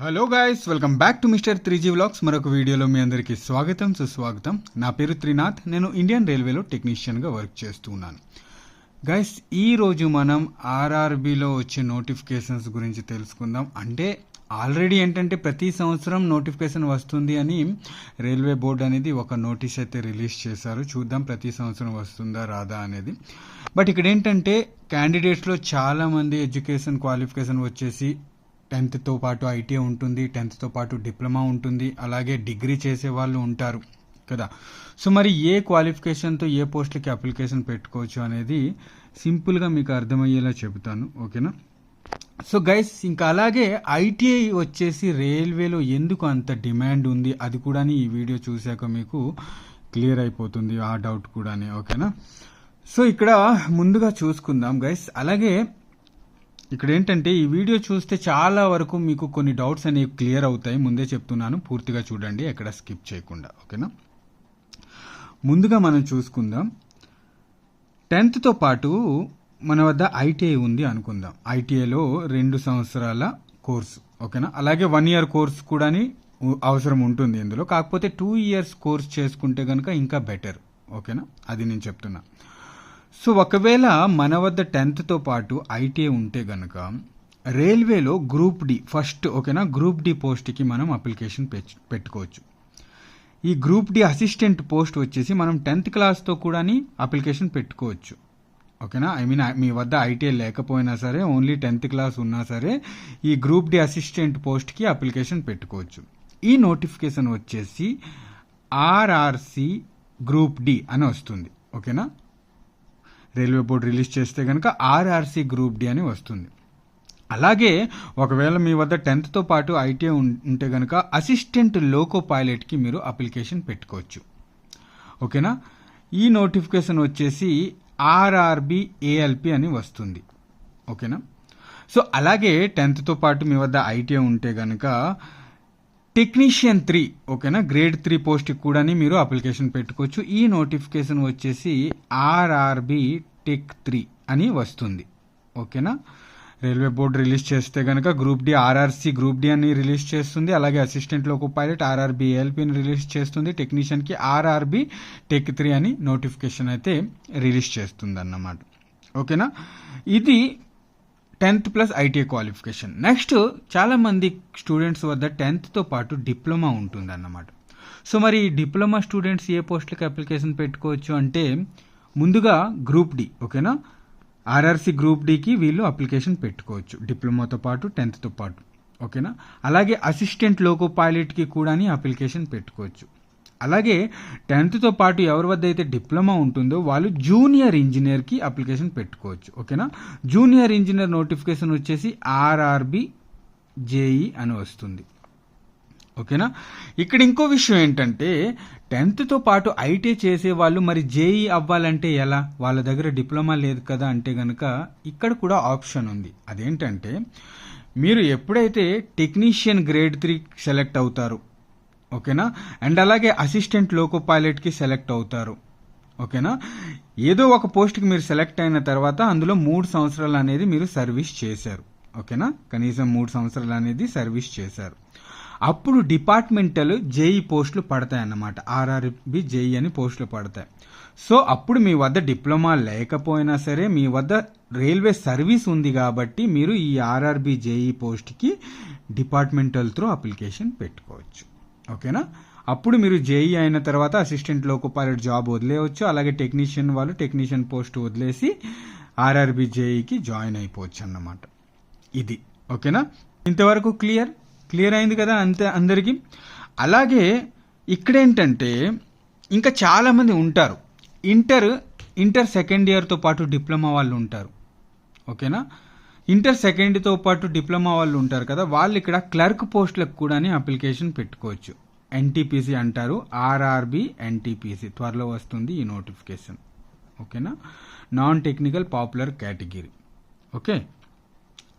Hello guys welcome back to mister three G vlogs మరొక వీడియోలో మీ అందరికీ స్వాగతం సుస్వాగతం. నా పేరు త్రినాథ్. నేను ఇండియన్ రైల్వేలో టెక్నీషియన్గా వర్క్ చేస్తూ ఉన్నాను. గైస్ ఈరోజు మనం ఆర్ఆర్బిలో వచ్చే నోటిఫికేషన్స్ గురించి తెలుసుకుందాం. అంటే ఆల్రెడీ ఏంటంటే ప్రతి సంవత్సరం నోటిఫికేషన్ వస్తుంది అని రైల్వే బోర్డు అనేది ఒక నోటీస్ అయితే రిలీజ్ చేశారు. చూద్దాం ప్రతి సంవత్సరం వస్తుందా రాదా అనేది. బట్ ఇక్కడ ఏంటంటే క్యాండిడేట్స్లో చాలామంది ఎడ్యుకేషన్ క్వాలిఫికేషన్ వచ్చేసి టెన్త్తో పాటు ఐటీఐ ఉంటుంది టెన్త్తో పాటు డిప్లొమా ఉంటుంది అలాగే డిగ్రీ చేసే వాళ్ళు ఉంటారు కదా. సో మరి ఏ క్వాలిఫికేషన్తో ఏ పోస్టులకి అప్లికేషన్ పెట్టుకోవచ్చు అనేది సింపుల్గా మీకు అర్థమయ్యేలా చెబుతాను ఓకేనా? సో గైస్ ఇంకా అలాగే ఐటీఐ వచ్చేసి రైల్వేలో ఎందుకు అంత డిమాండ్ ఉంది అది కూడా ఈ వీడియో చూశాక మీకు క్లియర్ అయిపోతుంది ఆ డౌట్ కూడా ఓకేనా? సో ఇక్కడ ముందుగా చూసుకుందాం గైస్. అలాగే ఇక్కడ ఏంటంటే ఈ వీడియో చూస్తే చాలా వరకు మీకు కొన్ని డౌట్స్ అనేవి క్లియర్ అవుతాయి. ముందే చెప్తున్నాను. పూర్తిగా చూడండి. ఎక్కడ స్కిప్ చేయకుండా. ఓకేనా? ముందుగా మనం చూసుకుందాం. టెన్త్తో పాటు మన వద్ద ఐటీఐ ఉంది అనుకుందాం. ఐటీఐలో రెండు సంవత్సరాల కోర్సు. ఓకేనా? అలాగే వన్ ఇయర్ కోర్స్ కూడా అవసరం ఉంటుంది ఇందులో. కాకపోతే టూ ఇయర్స్ కోర్స్ చేసుకుంటే కనుక ఇంకా బెటర్. ఓకేనా? అది నేను చెప్తున్నా. సో ఒకవేళ మన వద్ద టెన్త్తో పాటు ఐటీఐ ఉంటే గనక రైల్వేలో గ్రూప్ డి ఫస్ట్ ఓకేనా గ్రూప్ డి పోస్ట్కి మనం అప్లికేషన్ పెట్టుకోవచ్చు. ఈ గ్రూప్ డి అసిస్టెంట్ పోస్ట్ వచ్చేసి మనం టెన్త్ క్లాస్తో కూడా అప్లికేషన్ పెట్టుకోవచ్చు. ఓకేనా ఐ మీన్ మీ వద్ద ఐటీఐ లేకపోయినా సరే ఓన్లీ టెన్త్ క్లాస్ ఉన్నా సరే ఈ గ్రూప్ డి అసిస్టెంట్ పోస్ట్కి అప్లికేషన్ పెట్టుకోవచ్చు. ఈ నోటిఫికేషన్ వచ్చేసి ఆర్ఆర్సి గ్రూప్ డి అని వస్తుంది. ఓకేనా? రైల్వే బోర్డు రిలీజ్ చేస్తే కనుక ఆర్ఆర్సి గ్రూప్ డి అని వస్తుంది. అలాగే ఒకవేళ మీ వద్ద టెన్త్తో పాటు ఐటీఐ ఉంటే కనుక అసిస్టెంట్ లోకో పైలట్కి మీరు అప్లికేషన్ పెట్టుకోవచ్చు. ఓకేనా? ఈ నోటిఫికేషన్ వచ్చేసి ఆర్ఆర్బి ఏఎల్పి అని వస్తుంది. ఓకేనా? సో అలాగే టెన్త్తో పాటు మీ వద్ద ఐటీఐ ఉంటే కనుక టెక్నీషియన్ త్రీ ఓకేనా? గ్రేడ్ త్రీ పోస్ట్కి కూడా మీరు అప్లికేషన్ పెట్టుకోవచ్చు. ఈ నోటిఫికేషన్ వచ్చేసి ఆర్ఆర్బి టెక్ త్రీ అని వస్తుంది. ఓకేనా? రైల్వే బోర్డు రిలీజ్ చేస్తే కనుక group D RRC group D అని రిలీజ్ చేస్తుంది. అలాగే అసిస్టెంట్ లోకో పైలట్ ఆర్ఆర్బి ఏఎల్పిని రిలీజ్ చేస్తుంది. టెక్నీషియన్కి ఆర్ఆర్బి టెక్ త్రీ అని నోటిఫికేషన్ అయితే రిలీజ్ చేస్తుంది అన్నమాట ఓకేనా? ఇది tenth plus ITI qualification. Next చాలామంది స్టూడెంట్స్ వద్ద టెన్త్తో పాటు డిప్లొమా ఉంటుంది అన్నమాట సో మరి ఈ డిప్లొమా స్టూడెంట్స్ ఏ పోస్టులకు అప్లికేషన్ పెట్టుకోవచ్చు అంటే ముందుగా గ్రూప్ డి ఓకేనా? ఆర్ఆర్సి గ్రూప్ డికి వీళ్ళు అప్లికేషన్ పెట్టుకోవచ్చు డిప్లొమాతో పాటు టెన్త్తో పాటు ఓకేనా? అలాగే అసిస్టెంట్ లోకో పైలట్కి కూడా అప్లికేషన్ పెట్టుకోవచ్చు. అలాగే టెన్త్తో పాటు ఎవరి వద్ద అయితే డిప్లొమా ఉంటుందో వాళ్ళు జూనియర్ ఇంజనీర్కి అప్లికేషన్ పెట్టుకోవచ్చు ఓకేనా? జూనియర్ ఇంజనీర్ నోటిఫికేషన్ వచ్చేసి ఆర్ఆర్బి జేఈ అని వస్తుంది ఓకేనా? ఇక్కడ ఇంకో విషయం ఏంటంటే టెన్త్తో పాటు ఐటీ చేసే వాళ్ళు మరి జేఈ అవ్వాలంటే ఎలా? వాళ్ళ దగ్గర డిప్లొమా లేదు కదా అంటే కనుక ఇక్కడ కూడా ఆప్షన్ ఉంది. అదేంటంటే మీరు ఎప్పుడైతే టెక్నీషియన్ గ్రేడ్ త్రీ సెలెక్ట్ అవుతారు ఓకేనా? అండ్ అలాగే అసిస్టెంట్ లోకో పైలట్కి సెలెక్ట్ అవుతారు. ఓకేనా? ఏదో ఒక పోస్ట్కి మీరు సెలెక్ట్ అయిన తర్వాత అందులో మూడు సంవత్సరాలు అనేది మీరు సర్వీస్ చేశారు. ఓకేనా? కనీసం మూడు సంవత్సరాలు అనేది సర్వీస్ చేశారు. అప్పుడు డిపార్ట్మెంటల్ జేఈ పోస్టులు పడతాయి అన్నమాట. ఆర్ఆర్బి జేఈ అని పోస్టులు పడతాయి. సో అప్పుడు మీ వద్ద డిప్లొమా లేకపోయినా సరే మీ వద్ద రైల్వే సర్వీస్ ఉంది కాబట్టి మీరు ఈ ఆర్ఆర్బి జేఈ పోస్ట్కి డిపార్ట్మెంటల్ త్రూ అప్లికేషన్ పెట్టుకోవచ్చు. ఓకేనా? అప్పుడు మీరు జేఈ అయిన తర్వాత అసిస్టెంట్ లోకో పైలట్ జాబ్ వదిలేయవచ్చు అలాగే టెక్నీషియన్ వాళ్ళు టెక్నీషియన్ పోస్ట్ వదిలేసి ఆర్ఆర్బి జేఈకి జాయిన్ అయిపోవచ్చు అన్నమాట ఇది. ఓకేనా? ఇంతవరకు క్లియర్? క్లియర్ అయింది కదా అంతే అందరికీ? అలాగే ఇక్కడేంటంటే ఇంకా చాలామంది ఉంటారు. ఇంటర్ ఇంటర్ సెకండ్ ఇయర్తో పాటు డిప్లొమా వాళ్ళు ఉంటారు. ఓకేనా? ఇంటర్ సెకండ్తో పాటు డిప్లొమా వాళ్ళు ఉంటారు కదా వాళ్ళు ఇక్కడ క్లర్క్ పోస్టులకు కూడా అప్లికేషన్ పెట్టుకోవచ్చు. ఎన్టీపీసీ అంటారు. ఆర్ఆర్బి ఎన్టీపీసీ త్వరలో వస్తుంది ఈ నోటిఫికేషన్. ఓకేనా? Non technical popular category okay?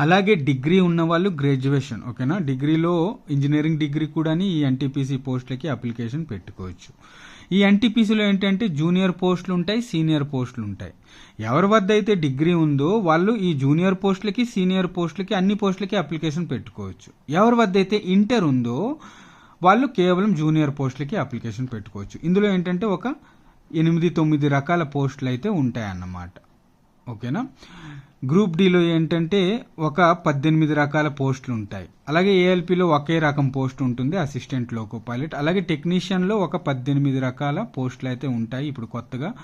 అలాగే డిగ్రీ ఉన్న వాళ్ళు గ్రాడ్యుయేషన్. ఓకేనా? డిగ్రీలో ఇంజనీరింగ్ డిగ్రీ కూడా ఈ ఎన్టీపీసీ పోస్టులకి అప్లికేషన్ పెట్టుకోవచ్చు. ఈ ఎన్టీపీసీలో ఏంటంటే జూనియర్ పోస్టులు ఉంటాయి సీనియర్ పోస్టులు ఉంటాయి ఎవరి వద్ద అయితే డిగ్రీ ఉందో వాళ్ళు ఈ జూనియర్ పోస్టులకి సీనియర్ పోస్టులకి అన్ని పోస్టులకి అప్లికేషన్ పెట్టుకోవచ్చు. ఎవరి వద్ద అయితే ఇంటర్ ఉందో వాళ్ళు కేవలం జూనియర్ పోస్టులకి అప్లికేషన్ పెట్టుకోవచ్చు. ఇందులో ఏంటంటే ఒక ఎనిమిది తొమ్మిది రకాల పోస్టులు అయితే ఉంటాయన్నమాట. ఓకేనా? గ్రూప్ డిలో ఏంటంటే ఒక పద్దెనిమిది రకాల పోస్టులు ఉంటాయి అలాగే ఏఎల్పిలో ఒకే రకం పోస్ట్ ఉంటుంది అసిస్టెంట్ లోకో పైలట్. అలాగే టెక్నీషియన్లో ఒక పద్దెనిమిది రకాల పోస్టులు అయితే ఉంటాయి. ఇప్పుడు కొత్తగా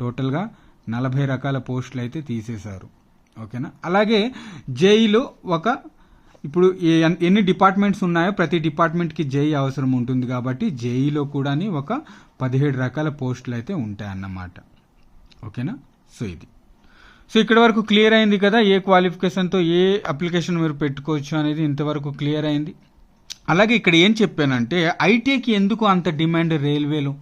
టోటల్గా నలభై రకాల పోస్టులు అయితే తీసేశారు. ఓకేనా? అలాగే జేఈలో ఒక ఇప్పుడు ఏ- ఎన్ని డిపార్ట్మెంట్స్ ఉన్నాయో ప్రతి డిపార్ట్మెంట్కి జేఈ అవసరం ఉంటుంది కాబట్టి జేఈలో కూడా ఒక పదిహేడు రకాల పోస్టులు అయితే ఉంటాయన్నమాట. ఓకేనా? సో ఇది. సో ఇక్కడ వరకు క్లియర్ అయింది కదా ఏ క్వాలిఫికేషన్తో ఏ అప్లికేషన్ మీరు పెట్టుకోవచ్చు అనేది ఇంతవరకు క్లియర్ అయింది. అలాగే ఇక్కడ ఏం చెప్పానంటే ఐటీకి ఎందుకు అంత డిమాండ్ రైల్వేలో?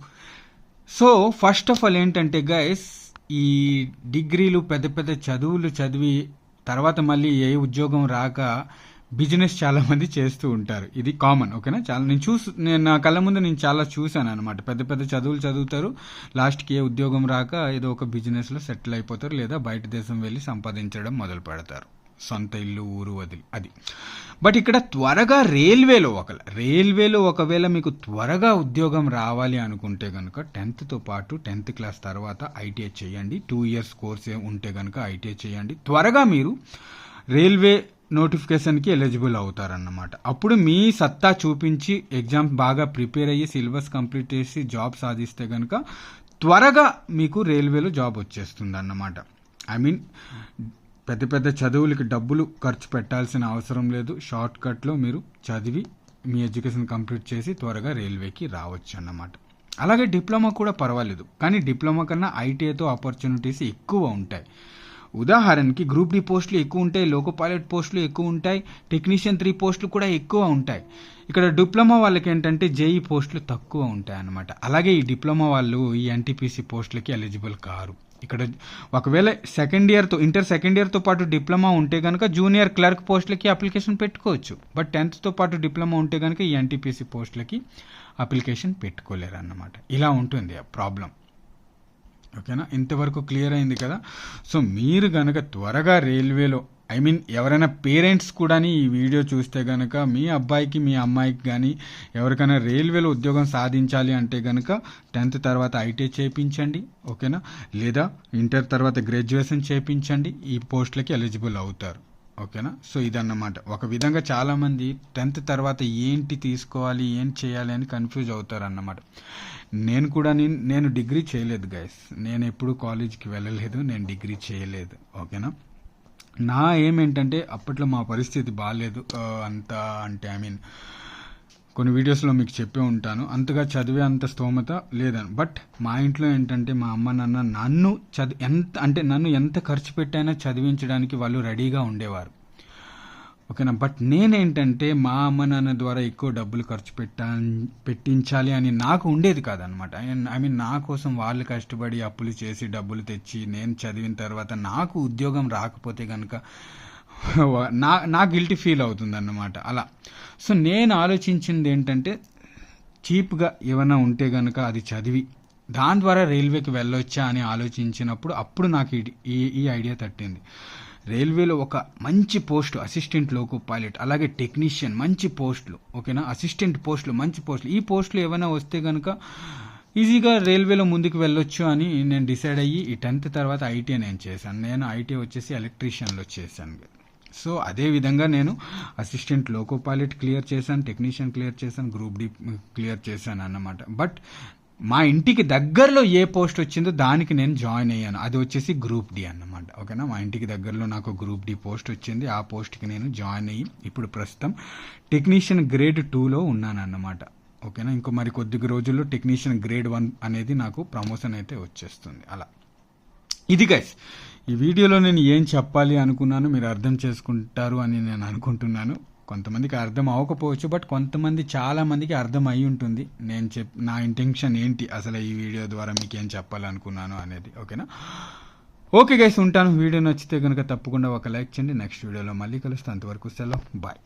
సో ఫస్ట్ ఆఫ్ ఆల్ ఏంటంటే గైస్ ఈ డిగ్రీలు పెద్ద పెద్ద చదువులు చదివి తర్వాత మళ్ళీ ఏ ఉద్యోగం రాక బిజినెస్ చాలా మంది చేస్తూ ఉంటారు. ఇది కామన్ ఓకేనా? చాలా నేను చూసు నేను నా కళ్ళ ముందు నేను చాలా చూశాను అనమాట పెద్ద పెద్ద చదువులు చదువుతారు. లాస్ట్కి ఏ ఉద్యోగం రాక ఏదో ఒక బిజినెస్లో సెటిల్ అయిపోతారు లేదా బయట దేశం వెళ్ళి సంపాదించడం మొదలు పెడతారు. సొంత ఇల్లు ఊరు వదిలి అది. బట్ ఇక్కడ త్వరగా రైల్వేలో ఒక రైల్వేలో ఒకవేళ మీకు త్వరగా ఉద్యోగం రావాలి అనుకుంటే కనుక టెన్త్తో పాటు టెన్త్ క్లాస్ తర్వాత ఐటీఐ చేయండి. టూ ఇయర్స్ కోర్స్ ఉంటే కనుక ఐటీఐ చేయండి. త్వరగా మీరు రైల్వే నోటిఫికేషన్కి ఎలిజిబుల్ అవుతారన్నమాట. అప్పుడు మీ సత్తా చూపించి ఎగ్జామ్ బాగా ప్రిపేర్ అయ్యి సిలబస్ కంప్లీట్ చేసి జాబ్ సాధిస్తే కనుక త్వరగా మీకు రైల్వేలో జాబ్ వచ్చేస్తుంది అన్నమాట ఐ మీన్ పెద్ద పెద్ద చదువులకి డబ్బులు ఖర్చు పెట్టాల్సిన అవసరం లేదు. షార్ట్ కట్లో మీరు చదివి మీ ఎడ్యుకేషన్ కంప్లీట్ చేసి త్వరగా రైల్వేకి రావచ్చు అన్నమాట అలాగే డిప్లొమా కూడా పర్వాలేదు. కానీ డిప్లొమా కన్నా ఐటీఐతో ఆపర్చునిటీస్ ఎక్కువ ఉంటాయి. ఉదాహరణకి గ్రూప్ డి పోస్టులు ఎక్కువ ఉంటాయి లోకో పైలట్ పోస్టులు ఎక్కువ ఉంటాయి టెక్నీషియన్ త్రీ పోస్టులు కూడా ఎక్కువ ఉంటాయి. ఇక్కడ డిప్లొమా వాళ్ళకి ఏంటంటే జేఈ పోస్టులు తక్కువ ఉంటాయి అన్నమాట. అలాగే ఈ డిప్లొమా వాళ్ళు ఈ ఎన్టీపీసీ పోస్టులకి ఎలిజిబుల్ కారు. ఇక్కడ ఒకవేళ సెకండ్ ఇయర్తో ఇంటర్ సెకండ్ ఇయర్తో పాటు డిప్లొమా ఉంటే కనుక జూనియర్ క్లర్క్ పోస్టులకి అప్లికేషన్ పెట్టుకోవచ్చు. బట్ టెన్త్తో పాటు డిప్లొమా ఉంటే కనుక ఈ ఎన్టీపీసీ పోస్టులకి అప్లికేషన్ పెట్టుకోలేరు అన్నమాట ఇలా ఉంటుంది ఆ ప్రాబ్లం. ఓకేనా? ఇంతవరకు క్లియర్ అయింది కదా? సో మీరు గనక త్వరగా రైల్వేలో ఐ మీన్ ఎవరైనా పేరెంట్స్ కూడా ఈ వీడియో చూస్తే గనక మీ అబ్బాయికి మీ అమ్మాయికి కానీ ఎవరికైనా రైల్వేలో ఉద్యోగం సాధించాలి అంటే గనక టెన్త్ తర్వాత ఐటీ చేయించండి ఓకేనా? లేదా ఇంటర్ తర్వాత గ్రాడ్యుయేషన్ చేయించండి ఈ పోస్టులకి ఎలిజిబుల్ అవుతారు. ఓకేనా? సో ఇదన్నమాట. ఒక విధంగా చాలామంది టెన్త్ తర్వాత ఏంటి తీసుకోవాలి ఏం చేయాలి అని కన్ఫ్యూజ్ అవుతారు అన్నమాట నేను కూడా నేను నేను డిగ్రీ చేయలేదు గైస్. నేను ఎప్పుడు కాలేజ్కి వెళ్ళలేదు నేను డిగ్రీ చేయలేదు. ఓకేనా? నా ఏమేంటంటే అప్పట్లో మా పరిస్థితి బాగాలేదు అంత అంటే ఐ మీన్ కొన్ని వీడియోస్లో మీకు చెప్పే ఉంటాను. అంతగా చదివే అంత స్తోమత లేదని. బట్ మా ఇంట్లో ఏంటంటే మా అమ్మ నాన్న నన్ను చదివి ఎంత అంటే నన్ను ఎంత ఖర్చు పెట్టైనా చదివించడానికి వాళ్ళు రెడీగా ఉండేవారు. ఓకేనా? బట్ నేనేంటంటే మా అమ్మ నాన్న ద్వారా ఎక్కువ డబ్బులు ఖర్చు పెట్టా పెట్టించాలి అని నాకు ఉండేది కాదనమాట. ఐ మీన్ నా కోసం వాళ్ళు కష్టపడి అప్పులు చేసి డబ్బులు తెచ్చి నేను చదివిన తర్వాత నాకు ఉద్యోగం రాకపోతే కనుక నా నా గిల్టీ ఫీల్ అవుతుంది అన్నమాట అలా. సో నేను ఆలోచించింది ఏంటంటే చీప్గా ఏమైనా ఉంటే కనుక అది చదివి దాని ద్వారా రైల్వేకి వెళ్ళొచ్చా అని ఆలోచించినప్పుడు అప్పుడు నాకు ఈ- ఈ ఐడియా తట్టింది. రైల్వేలో ఒక మంచి పోస్ట్ అసిస్టెంట్ లోకో పైలట్ అలాగే టెక్నీషియన్ మంచి పోస్టులు ఓకేనా? అసిస్టెంట్ పోస్టులు మంచి పోస్టులు. ఈ పోస్టులు ఏమైనా వస్తే కనుక ఈజీగా రైల్వేలో ముందుకు వెళ్ళొచ్చు అని నేను డిసైడ్ అయ్యి ఈ టెన్త్ తర్వాత ఐటీఐ నేను చేశాను. నేను ఐటీఐ వచ్చేసి ఎలక్ట్రీషియన్లో చేశాను. సో అదే విధంగా నేను అసిస్టెంట్ లోకో పైలట్ క్లియర్ చేశాను టెక్నీషియన్ క్లియర్ చేశాను గ్రూప్ డి క్లియర్ చేశాను అన్నమాట. బట్ మా ఇంటికి దగ్గరలో ఏ పోస్ట్ వచ్చిందో దానికి నేను జాయిన్ అయ్యాను. అది వచ్చేసి గ్రూప్ డి అన్నమాట. ఓకేనా మా ఇంటికి దగ్గరలో నాకు గ్రూప్ డి పోస్ట్ వచ్చింది. ఆ పోస్ట్కి నేను జాయిన్ అయ్యి ఇప్పుడు ప్రస్తుతం టెక్నీషియన్ గ్రేడ్ టూలో ఉన్నాను అన్నమాట. ఓకేనా ఇంకో మరి కొద్ది రోజుల్లో టెక్నీషియన్ గ్రేడ్ వన్ అనేది నాకు ప్రమోషన్ అయితే వచ్చేస్తుంది. అలా. ఇది గైస్ ఈ వీడియోలో నేను ఏం చెప్పాలి అనుకున్నాను మీరు అర్థం చేసుకుంటారు అని నేను అనుకుంటున్నాను. కొంతమందికి అర్థం అవ్వకపోవచ్చు బట్ కొంతమంది చాలామందికి అర్థం అయి ఉంటుంది. నేను చెప్ నా ఇంటెన్షన్ ఏంటి? అసలు ఈ వీడియో ద్వారా మీకు ఏం చెప్పాలనుకున్నాను అనేది ఓకేనా? ఓకే గైస్ ఉంటాను. వీడియో నచ్చితే కనుక తప్పకుండా ఒక లైక్ చేయండి. నెక్స్ట్ వీడియోలో మళ్ళీ కలుస్తాను. అంతవరకు సెలవు. బాయ్.